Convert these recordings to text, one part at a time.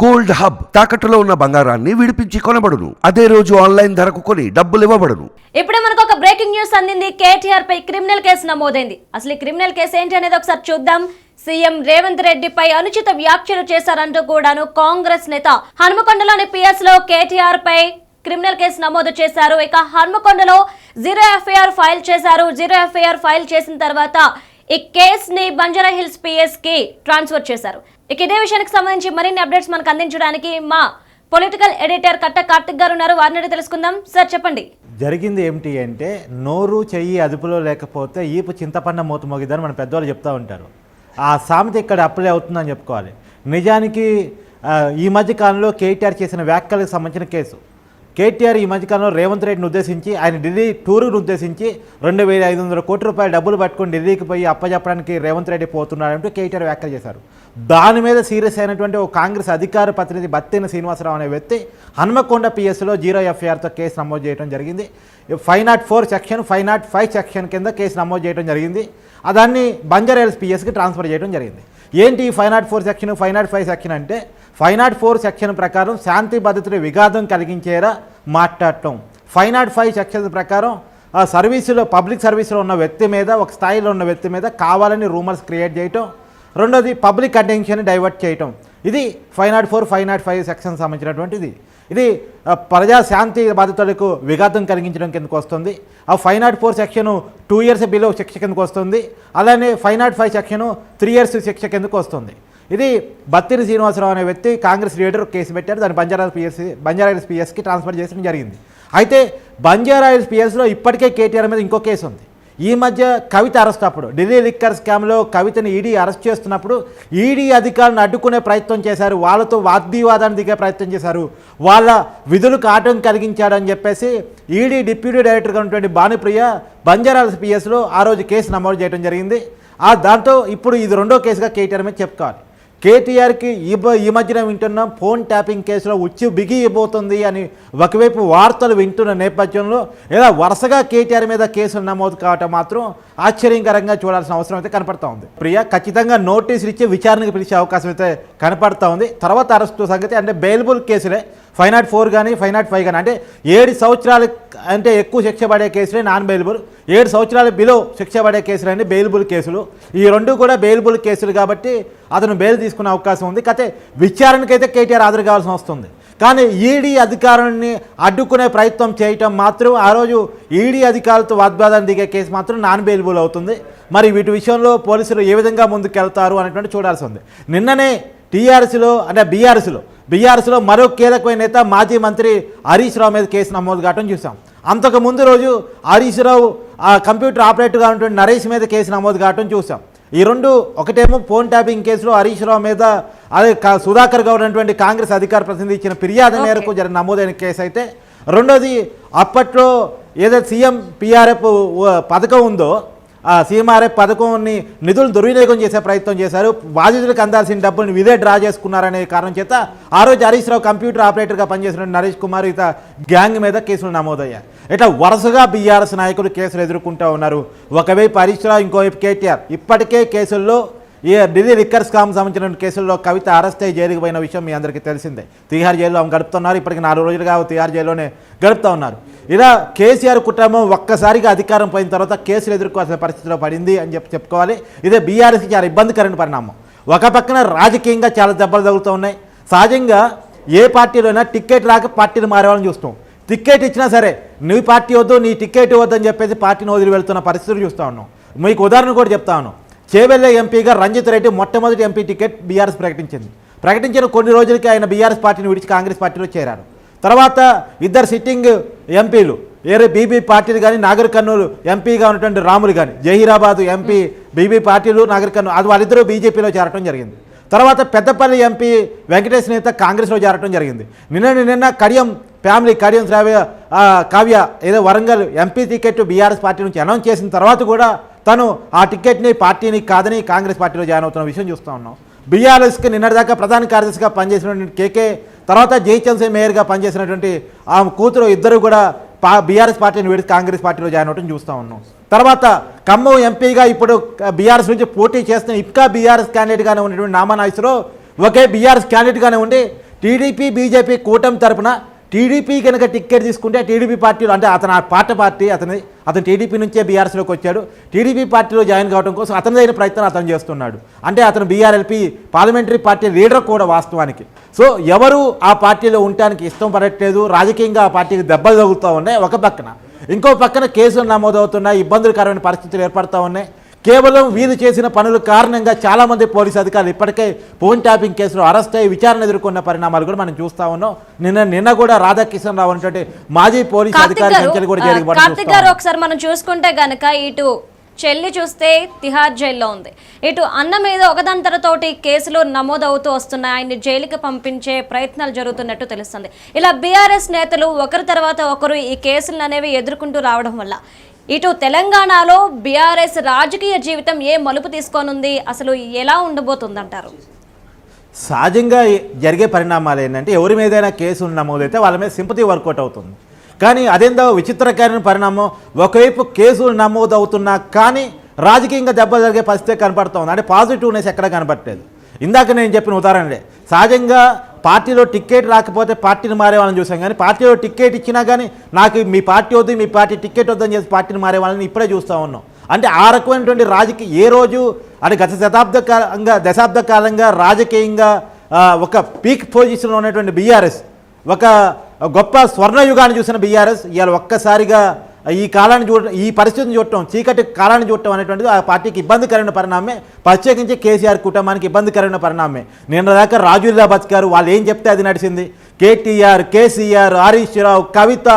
Gold hub తాకట్టులో ఉన్న బంగారాన్ని విడిపించి కొనబడును. అదే రోజు ఆన్లైన్ ధరకు కొని డబ్బులు ఇవ్వబడును. ఇప్పుడే మనకు ఒక బ్రేకింగ్ న్యూస్ అందింది. కేటీఆర్ పై క్రిమినల్ కేసు నమోదైంది. అసలు ఈ క్రిమినల్ కేసు ఏంటి అనేది ఒకసారి చూద్దాం. సీఎం రేవంత్ రెడ్డిపై అనుచిత వ్యాఖ్యలు చేశారంటూ కూడాను కాంగ్రెస్ నేత హనుమకొండలోని పిఎస్లో కేటీఆర్ పై క్రిమినల్ కేసు నమోదు చేశారు. ఇక హనుమకొండలో జీరో ఎఫ్ఐఆర్ ఫైల్ చేశారు. జీరో ఎఫ్ఐఆర్ ఫైల్ చేసిన తర్వాత ఈ కేసుని బంజారా హిల్స్ పిఎస్కి ట్రాన్స్ఫర్ చేశారు. ఇక ఇదే విషయానికి సంబంధించి మరిన్ని అప్డేట్స్ మనకు అందించడానికి మా పొలిటికల్ ఎడిటర్ కట్ట కార్తిక్ గారు ఉన్నారు. వారిని తెలుసుకుందాం. సార్ చెప్పండి. జరిగింది ఏమిటి అంటే నోరు చెయ్యి అదుపులో లేకపోతే ఈపు చింతపండ మూత మోగిద్దని మన పెద్దవాళ్ళు చెప్తూ ఉంటారు. ఆ సామెత ఇక్కడ అప్లై అవుతుందని చెప్పుకోవాలి. నిజానికి ఈ మధ్య కాలంలో కేటీఆర్ చేసిన వ్యాఖ్యలకు సంబంధించిన కేసు. కేటీఆర్ ఈ మధ్యకాలంలో రేవంత్ రెడ్డిని ఉద్దేశించి ఆయన ఢిల్లీ టూరును ఉద్దేశించి రెండు వేల ఐదు వందల కోట్ల రూపాయలు డబ్బులు పట్టుకొని ఢిల్లీకి పోయి అప్పచెప్పడానికి రేవంత్ రెడ్డి పోతున్నాడంటూ కేటీఆర్ వ్యాఖ్యలు చేశారు. దాని మీద సీరియస్ అయినటువంటి ఒక కాంగ్రెస్ అధికార ప్రతినిధి బత్తిన శ్రీనివాసరావు అనే వ్యక్తి హనుమకొండ పిఎస్లో జీరో ఎఫ్ఐఆర్తో కేసు నమోదు చేయడం జరిగింది. Five naught four section five naught five section కింద కేసు నమోదు చేయడం జరిగింది. దాన్ని బంజారాహిల్స్ పిఎస్కి ట్రాన్స్ఫర్ చేయడం జరిగింది. ఏంటి five naught four section five naught five section అంటే ఫైవ్ నాట్ ఫోర్ సెక్షన్ ప్రకారం శాంతి భద్రతలు విఘాతం కలిగించేలా మాట్లాడటం. ఫైవ్ నాట్ ఫైవ్ సెక్షన్ ప్రకారం ఆ సర్వీసులో పబ్లిక్ సర్వీసులో ఉన్న వ్యక్తి మీద ఒక స్థాయిలో ఉన్న వ్యక్తి మీద కావాలని రూమర్స్ క్రియేట్ చేయటం. రెండోది పబ్లిక్ అటెన్షన్ డైవర్ట్ చేయటం. ఇది five naught four five naught five section సంబంధించినటువంటిది. ఇది ప్రజా శాంతి బాధితులకు విఘాతం కలిగించడం కిందకు వస్తుంది. ఆ five naught four section two years below శిక్ష కిందకు వస్తుంది. అలానే five naught five section three years శిక్ష కిందకు వస్తుంది. ఇది బత్తిరి శ్రీనివాసరావు అనే వ్యక్తి కాంగ్రెస్ లీడర్ కేసు పెట్టారు. దాన్ని బంజారా పిఎస్సి బంజారాహిల్స్ పిఎస్కి ట్రాన్స్ఫర్ చేయడం జరిగింది. అయితే బంజారాహిల్స్ పిఎస్లో ఇప్పటికే కేటీఆర్ మీద ఇంకో కేసు ఉంది. ఈ మధ్య కవిత అరెస్ట్ అప్పుడు. ఢిల్లీ లిక్కర్ స్కామ్లో కవితని ఈడీ అరెస్ట్ చేస్తున్నప్పుడు ఈడీ అధికారులను అడ్డుకునే ప్రయత్నం చేశారు. వాళ్ళతో వాగ్వివాదాన్ని దిగే ప్రయత్నం చేశారు. వాళ్ళ విధులకు ఆటం కలిగించాడని చెప్పేసి ఈడీ డిప్యూటీ డైరెక్టర్గా ఉన్నటువంటి భానుప్రియ బంజారాల్స్ పిఎస్లో ఆ రోజు కేసు నమోదు చేయడం జరిగింది. ఆ దాంతో ఇప్పుడు ఇది రెండో కేసుగా కేటీఆర్ మీద చెప్పుకోవాలి. కేటీఆర్కి ఈ బ- ఈ మధ్యన వింటున్నాం ఫోన్ ట్యాపింగ్ కేసులో ఉచ్చి బిగిపోతుంది అని ఒకవైపు వార్తలు వింటున్న నేపథ్యంలో ఇలా వరుసగా కేటీఆర్ మీద కేసులు నమోదు కావటం మాత్రం ఆశ్చర్యకరంగా చూడాల్సిన అవసరం అయితే కనపడతా ఉంది. ప్రియా ఖచ్చితంగా నోటీసులు ఇచ్చి విచారణకు పిలిచే అవకాశం అయితే కనపడతా ఉంది. తర్వాత అరెస్టు సంగతి అంటే బెయిల్బుల్ కేసులే. ఫైవ్ నాట్ ఫోర్ కానీ ఫైవ్ నాట్ ఫైవ్ కానీ అంటే ఏడు సంవత్సరాలు అంటే ఎక్కువ శిక్ష పడే కేసులే నాన్ బెయిలబుల్. ఏడు సంవత్సరాల బిలో శిక్ష పడే కేసులన్నీ బెయిలబుల్ కేసులు. ఈ రెండు కూడా బెయిలబుల్ కేసులు కాబట్టి అతను బెయిల్ తీసుకునే అవకాశం ఉంది. కాకపోతే విచారణకైతే కేటీఆర్ హాజరు కావాల్సి వస్తుంది కానీ ఈడీ అధికారాన్ని అడ్డుకునే ప్రయత్నం చేయటం మాత్రం ఆ రోజు ఈడీ అధికారులతో వాగ్వాదాన్ని దిగే కేసు మాత్రం నాన్ బెయిలబుల్ అవుతుంది. మరి వీటి విషయంలో పోలీసులు ఏ విధంగా ముందుకెళ్తారు అనేటువంటి చూడాల్సి ఉంది. నిన్ననే టీఆర్సీలో అంటే బీఆర్సీలో బీఆర్ఎస్లో మరో కీలకమైన నేత మాజీ మంత్రి హరీష్ రావు మీద కేసు నమోదు కావడం చూసాం అంతకు ముందు రోజు హరీష్ రావు ఆ కంప్యూటర్ ఆపరేటర్గా ఉన్నటువంటి నరేష్ మీద కేసు నమోదు కావడం చూసాం ఈ రెండు ఒకటేమో ఫోన్ ట్యాపింగ్ కేసులో హరీష్ రావు మీద అదే సుధాకర్ గౌడ్ అనేటువంటి కాంగ్రెస్ అధికార ప్రతినిధి ఇచ్చిన ఫిర్యాదు మేరకు జరిగిన నమోదైన కేసు అయితే రెండోది అప్పట్లో ఏదైతే సీఎం పిఆర్ఎఫ్ పథకం ఉందో ఆ పథకంని నిధులు దుర్వినియోగం చేసే ప్రయత్నం చేశారు. బాధితులకు అందాల్సిన డబ్బుల్ని ఇదే డ్రా చేసుకున్నారనే కారణం చేత ఆ రోజు హరీష్ రావు కంప్యూటర్ ఆపరేటర్గా పనిచేసిన నరేష్ కుమార్ ఇత గ్యాంగ్ మీద కేసులు నమోదయ్యాయి. ఇట్లా వరుసగా బీఆర్ఎస్ నాయకులు కేసులు ఎదుర్కొంటూ ఉన్నారు. ఒకవైపు హరీష్ రావు ఇంకోవైపు కేటీఆర్. ఇప్పటికే కేసుల్లో ఈ ఢిల్లీ లిక్కర్ స్కామ్ సంబంధించిన కేసుల్లో కవిత అరెస్ట్ అయ్యి జైలుకు పోయిన విషయం మీ అందరికీ తెలిసిందే. తీహార్ జైల్లో ఆమె గడుపుతున్నారు. ఇప్పటికి నాలుగు రోజులుగా ఆమె తీహార్ జైల్లోనే గడుపుతూ ఉన్నారు. ఇలా కేసీఆర్ కుటుంబం ఒక్కసారిగా అధికారం పోయిన తర్వాత కేసులు ఎదుర్కోవాల్సిన పరిస్థితిలో పడింది అని చెప్పి చెప్పుకోవాలి. ఇదే బీఆర్ఎస్కి చాలా ఇబ్బందికరమైన పరిణామం. ఒక పక్కన రాజకీయంగా చాలా దెబ్బలు తగులుతూ ఉన్నాయి. సహజంగా ఏ పార్టీలోనైనా టికెట్ రాక పార్టీని మారేవాళ్ళని చూస్తాం. టికెట్ ఇచ్చినా సరే నీ పార్టీ వద్దు నీ టికెట్ వద్దు అని చెప్పేసి పార్టీని వదిలి వెళ్తున్న పరిస్థితులు చూస్తూ ఉన్నాం. మీకు ఉదాహరణ కూడా చెప్తా ఉన్నాం. చేవెళ్ళ ఎంపీగా రంజిత్ రెడ్డి మొట్టమొదటి ఎంపీ టికెట్ బీఆర్ఎస్ ప్రకటించింది. ప్రకటించిన కొన్ని రోజులకి ఆయన బీఆర్ఎస్ పార్టీని విడిచి కాంగ్రెస్ పార్టీలో చేరారు. తర్వాత ఇద్దరు సిట్టింగ్ ఎంపీలు ఏరే బీబీ పార్టీలు కానీ నాగర్ కర్నూలు ఎంపీగా ఉన్నటువంటి రాములు కానీ జహీరాబాద్ ఎంపీ బీబీ పార్టీలు నాగర్ కర్నూలు అది వాళ్ళిద్దరూ బీజేపీలో చేరటం జరిగింది. తర్వాత పెద్దపల్లి ఎంపీ వెంకటేష్ నేత కాంగ్రెస్లో చేరటం జరిగింది. నిన్న నిన్న కడియం ఫ్యామిలీ కడియం శ్రావ్య కావ్య ఏదో Warangal MP ticket BRS party నుంచి అనౌన్స్ చేసిన తర్వాత కూడా తను ఆ టికెట్ని పార్టీని కాదని కాంగ్రెస్ పార్టీలో జాయిన్ అవుతున్న విషయం చూస్తూ ఉన్నాం. బీఆర్ఎస్కి నిన్నటిదాకా ప్రధాన కార్యదర్శిగా పనిచేసినటువంటి కేకే తర్వాత జయచంద్ర మేయర్గా పనిచేసినటువంటి ఆమె కూతురు ఇద్దరు కూడా పా బీఆర్ఎస్ పార్టీని విడిచి కాంగ్రెస్ పార్టీలో జాయిన్ అవ్వడం చూస్తూ ఉన్నాం. తర్వాత ఖమ్మం ఎంపీగా ఇప్పుడు బీఆర్ఎస్ నుంచి పోటీ చేస్తున్న ఇప్కా బీఆర్ఎస్ క్యాండిడేట్గానే ఉన్నటువంటి నామా నాయకులు ఒకే బీఆర్ఎస్ క్యాండిడేట్గానే ఉండి టీడీపీ బీజేపీ కూటమి తరపున టీడీపీ కనుక టిక్కెట్ తీసుకుంటే టీడీపీ పార్టీలో అంటే అతను ఆ పాట పార్టీ అతని అతను టీడీపీ నుంచే బీఆర్ఎస్లోకి వచ్చాడు. టీడీపీ పార్టీలో జాయిన్ కావడం కోసం అతనిదైన ప్రయత్నం అతను చేస్తున్నాడు. అంటే అతను బీఆర్ఎల్పీ పార్లమెంటరీ పార్టీ లీడర్ కూడా వాస్తవానికి. సో ఎవరు ఆ పార్టీలో ఉండటానికి ఇష్టం పడట్లేదు రాజకీయంగా ఆ పార్టీకి దెబ్బలు తగులుతూ ఉన్నాయి ఒక పక్కన. ఇంకో పక్కన కేసులు నమోదవుతున్నాయి ఇబ్బందులకరమైన పరిస్థితులు ఏర్పడుతూ ఉన్నాయి. కేవలం వీరు చేసిన పనుల కారణంగా చాలామంది పోలీసు అధికారులు ఇప్పటికే ఫోన్ ట్యాపింగ్ కేసులో అరెస్ట్ అయ్యి విచారణ ఎదుర్కొన్న పరిణామాలు కూడా మనం చూస్తా ఉన్నాం. నిన్న నిన్న కూడా రాధాకిషన్ రావు అనేటువంటి మాజీ పోలీసు అధికారి సంఖ్యలు కూడా ఉన్నాం. ఒకసారి మనం చూసుకుంటే గనక ఇటు చెల్లి చూస్తే తిహార్ జైల్లో ఉంది. ఇటు అన్న మీద ఒకదాని తరతోటి కేసులు నమోదవుతూ వస్తున్నాయి. ఆయన్ని జైలుకి పంపించే ప్రయత్నాలు జరుగుతున్నట్టు తెలుస్తుంది. ఇలా బీఆర్ఎస్ నేతలు ఒకరి తర్వాత ఒకరు ఈ కేసులు అనేవి ఎదుర్కొంటూ రావడం వల్ల ఇటు తెలంగాణలో బీఆర్ఎస్ రాజకీయ జీవితం ఏ మలుపు తీసుకోనుంది? అసలు ఎలా ఉండబోతుందంటారు? సహజంగా జరిగే పరిణామాలు ఏంటంటే ఎవరి మీదైనా కేసులు నమోదైతే వాళ్ళ మీద సింపతి వర్కౌట్ అవుతుంది. కానీ అదేందో విచిత్రకరమైన పరిణామం ఒకవైపు కేసులు నమోదవుతున్నా కానీ రాజకీయంగా దెబ్బ జరిగే పరిస్థితి కనపడుతుంది అంటే పాజిటివ్నెస్ ఎక్కడ కనపడలేదు ఇందాక నేను చెప్పిన ఉదాహరణలే సహజంగా పార్టీలో టికెట్ రాకపోతే పార్టీని మారే వాళ్ళని చూసాం కానీ పార్టీలో టికెట్ ఇచ్చినా కానీ నాకు మీ పార్టీ వద్దు మీ పార్టీ టికెట్ వద్దని చెప్పి పార్టీని మారేవాళ్ళని ఇప్పుడే చూస్తూ ఉన్నాం. అంటే ఆ రకమైనటువంటి రాజకీయ ఏ రోజు అంటే గత శతాబ్ద కాలంగా దశాబ్ద కాలంగా రాజకీయంగా ఒక పీక్ పొజిషన్లో ఉన్నటువంటి బీఆర్ఎస్ ఒక గొప్ప స్వర్ణయుగాన్ని చూసిన బీఆర్ఎస్ ఇవాళ ఒక్కసారిగా ఈ కాలాన్ని చూడటం ఈ పరిస్థితిని చూడటం చీకటి కాలాన్ని చూడటం అనేటువంటిది ఆ పార్టీకి ఇబ్బందికరమైన పరిణామే ప్రత్యేకించి కేసీఆర్ కుటుంబానికి ఇబ్బందికరమైన పరిణామే నిన్న దాకా రాజుల్లా బతికారు వాళ్ళు ఏం చెప్తే అది నడిచింది. కేటీఆర్ కేసీఆర్ హరీష్ రావు కవిత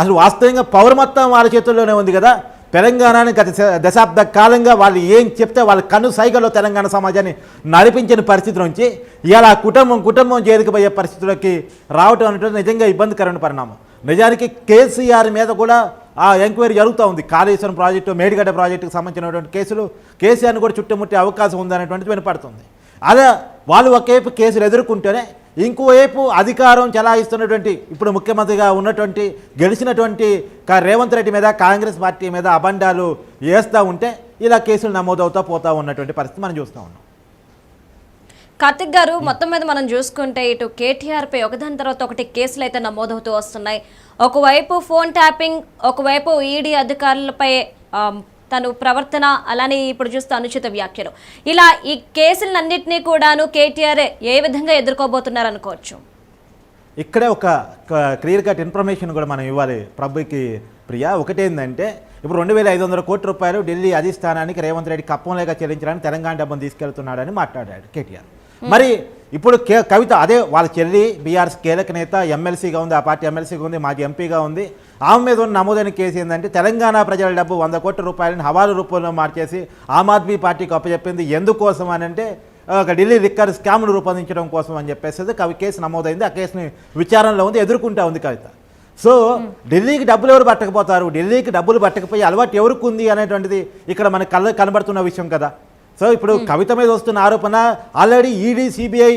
అసలు వాస్తవంగా పవర్ మొత్తం వాళ్ళ చేతుల్లోనే ఉంది కదా. తెలంగాణని గత దశాబ్ద కాలంగా వాళ్ళు ఏం చెప్తే వాళ్ళ కన్ను సైగల్లో తెలంగాణ సమాజాన్ని నడిపించిన పరిస్థితి నుంచి ఇలా కుటుంబం కుటుంబం చేరుకుపోయే పరిస్థితులకి రావటం అనేటువంటి నిజంగా ఇబ్బందికరమైన పరిణామం. నిజానికి కేసీఆర్ మీద కూడా ఆ ఎంక్వైరీ జరుగుతూ ఉంది. కాళేశ్వరం ప్రాజెక్టు మేడిగడ్డ ప్రాజెక్టుకు సంబంధించినటువంటి కేసులు కేసీఆర్ని కూడా చుట్టుముట్టే అవకాశం ఉందనేటువంటిది వినపడుతుంది. అదే వాళ్ళు ఒకవైపు కేసులు ఎదుర్కొంటేనే ఇంకోవైపు అధికారం చలాయిస్తున్నటువంటి ఇప్పుడు ముఖ్యమంత్రిగా ఉన్నటువంటి గెలిచినటువంటి రేవంత్ రెడ్డి మీద కాంగ్రెస్ పార్టీ మీద అబండాలు వేస్తూ ఉంటే ఇలా కేసులు నమోదవుతూ పోతూ ఉన్నటువంటి పరిస్థితి మనం చూస్తూ ఉన్నాం. కార్తిక్ గారు మొత్తం మీద మనం చూసుకుంటే ఇటు కేటీఆర్ పై ఒకదాని తర్వాత ఒకటి కేసులు అయితే నమోదవుతూ వస్తున్నాయి. ఒకవైపు ఫోన్ ట్యాపింగ్ ఒకవైపు ఈడీ అధికారులపై తను ప్రవర్తన అలానే ఇప్పుడు చూస్తే అనుచిత వ్యాఖ్యలు. ఇలా ఈ కేసులన్నింటినీ కూడాను కేటీఆర్ ఏ విధంగా ఎదుర్కోబోతున్నారు అనుకోవచ్చు? ఇక్కడే ఒక క్లియర్ కట్ ఇన్ఫర్మేషన్ కూడా మనం ఇవ్వాలి ప్రభుకి ప్రియా. ఒకటేందంటే ఇప్పుడు రెండు వేల ఐదు వందల కోట్ల రూపాయలు ఢిల్లీ అధిష్టానానికి రేవంత్ రెడ్డి కప్పంలేగా చెల్లించడానికి తెలంగాణ డబ్బును తీసుకెళ్తున్నాడని మాట్లాడాడు కేటీఆర్. మరి ఇప్పుడు కే కవిత అదే వాళ్ళ చెల్లి బీఆర్ఎస్ కీలక నేత ఎమ్మెల్సీగా ఉంది ఆ పార్టీ ఎమ్మెల్సీగా ఉంది మాజీ ఎంపీగా ఉంది. ఆమె మీద ఉన్న నమోదైన కేసు ఏంటంటే తెలంగాణ ప్రజల డబ్బు వంద కోట్ల రూపాయలను హవాలు రూపంలో మార్చేసి ఆమ్ ఆద్మీ పార్టీకి అప్పచెప్పింది. ఎందుకోసం అని అంటే ఒక ఢిల్లీ రిక్కర్ స్కామ్ను రూపొందించడం కోసం అని చెప్పేసి కవి కేసు నమోదైంది. ఆ కేసుని విచారణలో ఉంది ఎదుర్కొంటా ఉంది కవిత. సో ఢిల్లీకి డబ్బులు ఎవరు పట్టకపోతారు? ఢిల్లీకి డబ్బులు పట్టకపోయి అలవాటు ఎవరికి ఉంది అనేటువంటిది ఇక్కడ మనకు కళ్ళ కనబడుతున్న విషయం కదా. సో ఇప్పుడు కవిత మీద వస్తున్న ఆరోపణ ఆల్రెడీ ఈడీ సిబిఐ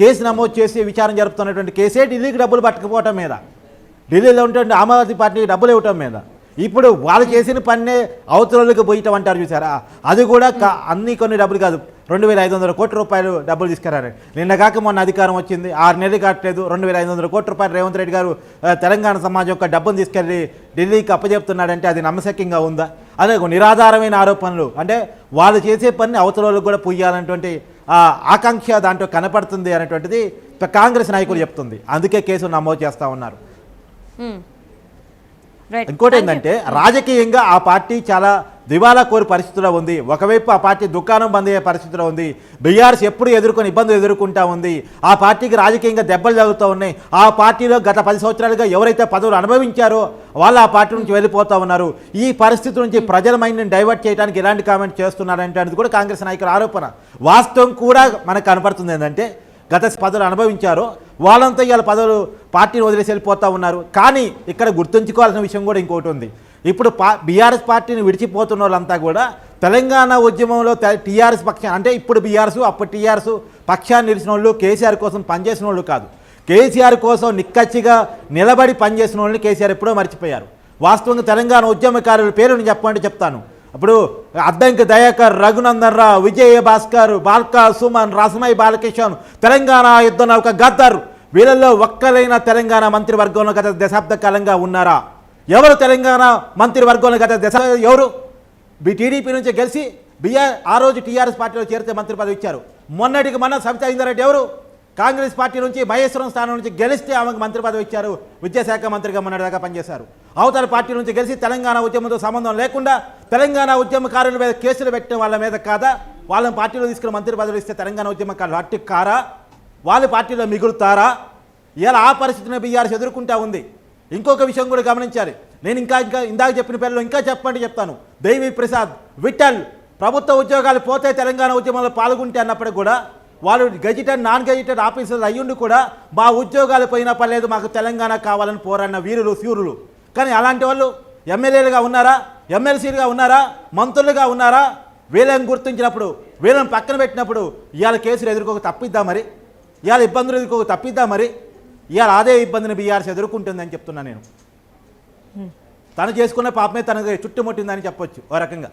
కేసు నమోదు చేసి విచారణ జరుపుతున్నటువంటి కేసే ఢిల్లీకి డబ్బులు పట్టకపోవటం మీద. ఢిల్లీలో ఉంటే ఆమ్ ఆద్మీ పార్టీకి డబ్బులు ఇవ్వటం మీద. ఇప్పుడు వాళ్ళు చేసిన పన్నే అవతలకి పోయటం అంటారు చూసారా? అది కూడా అన్ని కొన్ని డబ్బులు కాదు. రెండు వేల ఐదు వందల కోట్ల రూపాయలు డబ్బులు తీసుకురారు. నిన్నగాక మొన్న అధికారం వచ్చింది. ఆరు నెలలు కావట్లేదు. రెండు వేల ఐదు వందల కోట్ల రూపాయలు రేవంత్ రెడ్డి గారు తెలంగాణ సమాజం యొక్క డబ్బును తీసుకెళ్ళి ఢిల్లీకి అప్పజెప్తున్నాడంటే అది నమ్మశక్యంగా ఉందా? అదే ఒక నిరాధారమైన ఆరోపణలు. అంటే వాళ్ళు చేసే పని అవతల వాళ్ళకి కూడా పుయ్యాలన్నటువంటి ఆకాంక్ష దాంట్లో కనపడుతుంది అనేటువంటిది కాంగ్రెస్ నాయకులు చెప్తుంది. అందుకే కేసు నమోదు చేస్తూ ఉన్నారు. ఇంకోటి ఏంటంటే రాజకీయంగా ఆ పార్టీ చాలా దివాలా కోరి పరిస్థితిలో ఉంది. ఒకవైపు ఆ పార్టీ దుకాణం బంద్ అయ్యే పరిస్థితిలో ఉంది. బీఆర్ఎస్ ఎప్పుడు ఎదుర్కొని ఇబ్బందులు ఎదుర్కొంటా ఉంది. ఆ పార్టీకి రాజకీయంగా దెబ్బలు జరుగుతూ ఉన్నాయి. ఆ పార్టీలో గత పది సంవత్సరాలుగా ఎవరైతే పదవులు అనుభవించారో వాళ్ళు ఆ పార్టీ నుంచి వెళ్ళిపోతా ఉన్నారు. ఈ పరిస్థితి నుంచి ప్రజల మైండ్ని డైవర్ట్ చేయడానికి ఎలాంటి కామెంట్ చేస్తున్నారంటే అనేది కూడా కాంగ్రెస్ నాయకుల ఆరోపణ. వాస్తవం కూడా మనకు కనపడుతుంది ఏంటంటే గత పదవులు అనుభవించారో. వాళ్ళంతా ఇవాళ పదవులు పార్టీని వదిలేసి వెళ్ళిపోతూ ఉన్నారు. కానీ ఇక్కడ గుర్తుంచుకోవాల్సిన విషయం కూడా ఇంకోటి ఉంది. ఇప్పుడు పా బీఆర్ఎస్ పార్టీని విడిచిపోతున్న వాళ్ళంతా కూడా తెలంగాణ ఉద్యమంలో టీఆర్ఎస్ పక్షాన్ని అంటే ఇప్పుడు బీఆర్ఎస్ అప్పుడు టీఆర్ఎస్ పక్షాన్ని నిలిచిన వాళ్ళు కేసీఆర్ కోసం పనిచేసిన వాళ్ళు కాదు. కేసీఆర్ కోసం నిక్కచ్చిగా నిలబడి పనిచేసిన వాళ్ళని కేసీఆర్ ఎప్పుడో మర్చిపోయారు. వాస్తవంగా తెలంగాణ ఉద్యమకారుల పేరు నేను చెప్పమంటే చెప్తాను. అప్పుడు అద్దంకి దయాకర్ రఘునందన్ రావు విజయ భాస్కర్ బాల్కా సుమన్ రసమై బాలకిషన్ తెలంగాణ యుద్ధ నౌక గద్దర్. వీళ్ళల్లో ఒక్కలైన తెలంగాణ మంత్రివర్గంలో గత దశాబ్ద కాలంగా ఉన్నారా? ఎవరు తెలంగాణ మంత్రివర్గంలో గత దశ ఎవరు? టీడీపీ నుంచి గెలిచి బిఆర్ ఆ రోజు టీఆర్ఎస్ పార్టీలో చేరితే మంత్రి పదవి ఇచ్చారు. మొన్నటికి మొన్న సవితా ఇందారెడ్డి ఎవరు? కాంగ్రెస్ పార్టీ నుంచి మహేశ్వరం స్థానం నుంచి గెలిస్తే ఆమెకు మంత్రి పదవి ఇచ్చారు. విద్యాశాఖ మంత్రిగా మొన్నటిదాకా పనిచేశారు. అవతల పార్టీ నుంచి గెలిచి తెలంగాణ ఉద్యమంతో సంబంధం లేకుండా తెలంగాణ ఉద్యమకారుల మీద కేసులు పెట్టిన వాళ్ళ మీద కాదా? వాళ్ళని పార్టీలో తీసుకుని మంత్రి పదవులు ఇస్తే తెలంగాణ ఉద్యమకారులు అట్టి కారా? వాళ్ళ పార్టీలో మిగులుతారా? ఇలా ఆ పరిస్థితిని బీఆర్ఎస్ ఎదుర్కొంటా ఉంది. ఇంకొక విషయం కూడా గమనించాలి. నేను ఇంకా ఇంకా ఇందాక చెప్పిన పేర్లు ఇంకా చెప్పండి చెప్తాను. దేవి ప్రసాద్ విఠల్ ప్రభుత్వ ఉద్యోగాలు పోతే తెలంగాణ ఉద్యమంలో పాల్గొంటే అన్నప్పటికీ కూడా వాళ్ళు గెజిటెడ్ నాన్ గెజిటెడ్ ఆఫీసర్లు అయ్యుండి కూడా మా ఉద్యోగాలు పోయినా పర్లేదు మాకు తెలంగాణ కావాలని పోరాడిన వీరులు శూరులు. కానీ అలాంటి వాళ్ళు ఎమ్మెల్యేలుగా ఉన్నారా? ఎమ్మెల్సీలుగా ఉన్నారా? మంత్రులుగా ఉన్నారా? వీళ్ళని గుర్తించినప్పుడు వీళ్ళని పక్కన పెట్టినప్పుడు ఇవాళ కేసులు ఎదుర్కోక తప్పిద్దా మరి? ఇవాళ ఇబ్బందులు ఎదుర్కోక తప్పిద్దా మరి? ఇవాళ అదే ఇబ్బందిని బీఆర్ఎస్ ఎదుర్కొంటుందని చెప్తున్నా నేను. తను చేసుకున్న పాపమే తనకు చుట్టుముట్టిందని చెప్పొచ్చు ఓ రకంగా.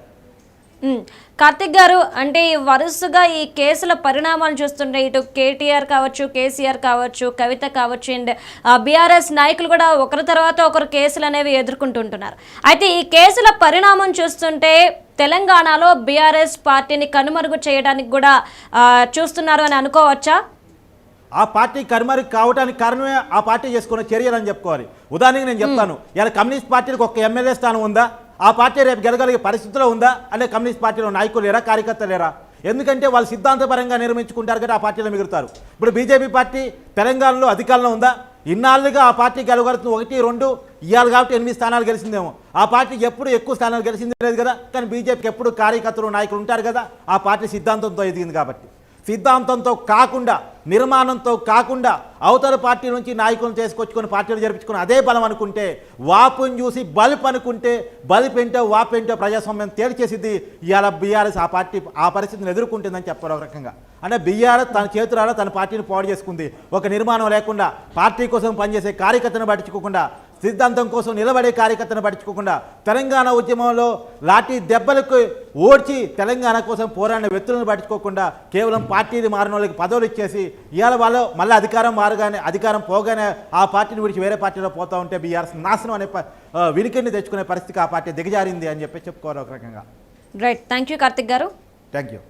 కార్తిక్ గారు అంటే వరుసగా ఈ కేసుల పరిణామాలు చూస్తుంటే ఇటు కేటీఆర్ కావచ్చు కేసీఆర్ కావచ్చు కవిత కావచ్చు అండ్ బీఆర్ఎస్ నాయకులు కూడా ఒకరి తర్వాత ఒకరు కేసులు అనేవి ఎదుర్కొంటుంటున్నారు. అయితే ఈ కేసుల పరిణామం చూస్తుంటే తెలంగాణలో బీఆర్ఎస్ పార్టీని కనుమరుగు చేయడానికి కూడా చూస్తున్నారు అని అనుకోవచ్చా? ఆ పార్టీ కర్మరికి కావడానికి కారణమే ఆ పార్టీ చేసుకున్న చర్యలు అని చెప్పుకోవాలి. ఉదాహరణకి నేను చెప్తాను. ఇలా కమ్యూనిస్ట్ పార్టీకి ఒక ఎమ్మెల్యే స్థానం ఉందా? ఆ పార్టీ రేపు గెలగలిగే పరిస్థితిలో ఉందా అనే కమ్యూనిస్ట్ పార్టీలో నాయకులు లేరా కార్యకర్తలు లేరా? ఎందుకంటే వాళ్ళు సిద్ధాంతపరంగా నిర్మించుకుంటారు కదా ఆ పార్టీలో మిగులుతారు. ఇప్పుడు బీజేపీ పార్టీ తెలంగాణలో అధికారంలో ఉందా? ఇన్నాళ్ళుగా ఆ పార్టీ గెలగలుగుతుంది ఒకటి రెండు ఇవాళ కాబట్టి ఎనిమిది స్థానాలు గెలిచిందేమో. ఆ పార్టీకి ఎప్పుడు ఎక్కువ స్థానాలు గెలిచింది లేదు కదా? కానీ బీజేపీకి ఎప్పుడు కార్యకర్తలు నాయకులు ఉంటారు కదా? ఆ పార్టీ సిద్ధాంతంతో ఎదిగింది కాబట్టి. సిద్ధాంతంతో కాకుండా నిర్మాణంతో కాకుండా అవతల పార్టీ నుంచి నాయకులను చేసుకొచ్చుకొని పార్టీలు జరిపించుకొని అదే బలం అనుకుంటే వాపుని చూసి బల్ప్ అనుకుంటే బల్ప్ ఏంటో వాపు ఏంటో ప్రజాస్వామ్యం తేల్చేసిద్ది. ఇవాళ బీఆర్ఎస్ ఆ పార్టీ ఆ పరిస్థితిని ఎదుర్కొంటుందని చెప్పారు ఒక రకంగా. అంటే బీఆర్ఎస్ తన చేతులారా తన పార్టీని పాడు చేసుకుంది. ఒక నిర్మాణం లేకుండా పార్టీ కోసం పనిచేసే కార్యకర్తను పట్టించుకోకుండా సిద్ధాంతం కోసం నిలబడే కార్యకర్తను పట్టించుకోకుండా తెలంగాణ ఉద్యమంలో లాఠీ దెబ్బలకు ఓడ్చి తెలంగాణ కోసం పోరాడిన వ్యక్తులను పట్టించుకోకుండా కేవలం పార్టీని మారిన వాళ్ళకి పదవులు ఇచ్చేసి ఇవాళ వాళ్ళు మళ్ళీ అధికారం మారగానే అధికారం పోగానే ఆ పార్టీని విడిచి వేరే పార్టీలో పోతా ఉంటే బీఆర్ఎస్ నాశనం అనే వినికిడిని తెచ్చుకునే పరిస్థితికి ఆ పార్టీ దిగజారింది అని చెప్పి చెప్పుకోవాలి ఒక రకంగా. రైట్ థ్యాంక్ యూ కార్తిక్ గారు. Thank you